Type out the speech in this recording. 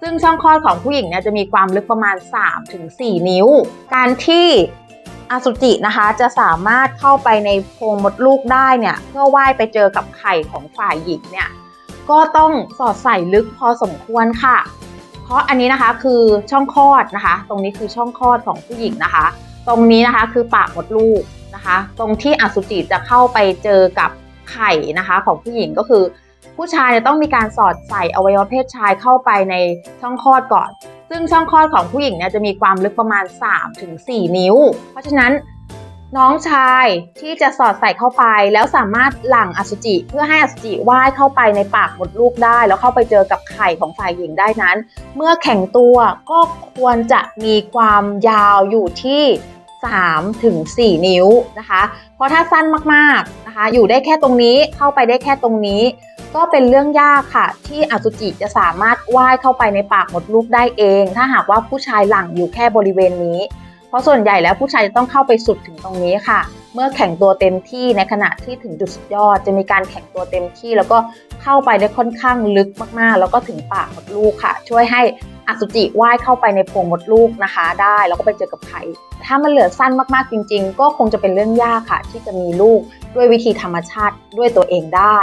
ซึ่งช่องคลอดของผู้หญิงเนี่ยจะมีความลึกประมาณ 3-4 นิ้ว การที่อสุจินะคะจะสามารถเข้าไปในโพรงมดลูกได้เนี่ยเพื่อว่ายไปเจอกับไข่ของฝ่ายหญิงเนี่ยก็ต้องสอดใส่ลึกพอสมควรค่ะ เพราะอันนี้นะคะคือช่องคลอดนะคะ ตรงนี้คือช่องคลอดของผู้หญิงนะคะ ตรงนี้นะคะคือปากมดลูกนะคะ ตรงที่อสุจิจะเข้าไปเจอกับไข่นะคะ ของผู้หญิงก็คือ ผู้ชายเนี่ยต้องมีการสอดใส่อวัยวะเพศชายเข้าไปในช่องคลอดก่อน ซึ่งช่องคลอดของผู้หญิงเนี่ยจะมีความลึกประมาณ 3-4 นิ้ว เพราะฉะนั้นน้องชายที่จะสอดใส่เข้าไป แล้วสามารถหลั่งอสุจิเพื่อให้อสุจิว่ายเข้าไปในปากมดลูกได้ แล้วเข้าไปเจอกับไข่ของฝ่ายหญิงได้นั้น เมื่อแข็งตัวก็ควรจะมีความยาวอยู่ที่3ถึง4นิ้วนะคะ เพราะถ้าสั้นมากๆนะคะ อยู่ได้แค่ตรงนี้เข้าไปได้แค่ตรงนี้ ก็เป็นเรื่องยากค่ะ ที่อสุจิจะสามารถว่ายเข้าไปในปากมดลูกได้เอง ถ้าหากว่าผู้ชายหลังอยู่แค่บริเวณนี้ เพราะส่วนใหญ่แล้วผู้ชายจะต้องเข้าไปสุดถึงตรงนี้ค่ะ เมื่อแข็งตัวเต็มที่ในขณะที่ถึงจุดสุดยอด จะมีการแข็งตัวเต็มที่ แล้วก็เข้าไปได้ค่อนข้างลึกมากๆ แล้วก็ถึงปากมดลูกค่ะ ช่วยให้อสุจิว่ายเข้าไปในโพรงมดลูกนะคะ ได้แล้วก็ไปเจอกับไข่ถ้ามันเหลือสั้นมากๆจริง ๆ ก็คงจะเป็นเรื่องยากค่ะ ที่จะมีลูกด้วยวิธีธรรมชาติด้วยตัวเองได้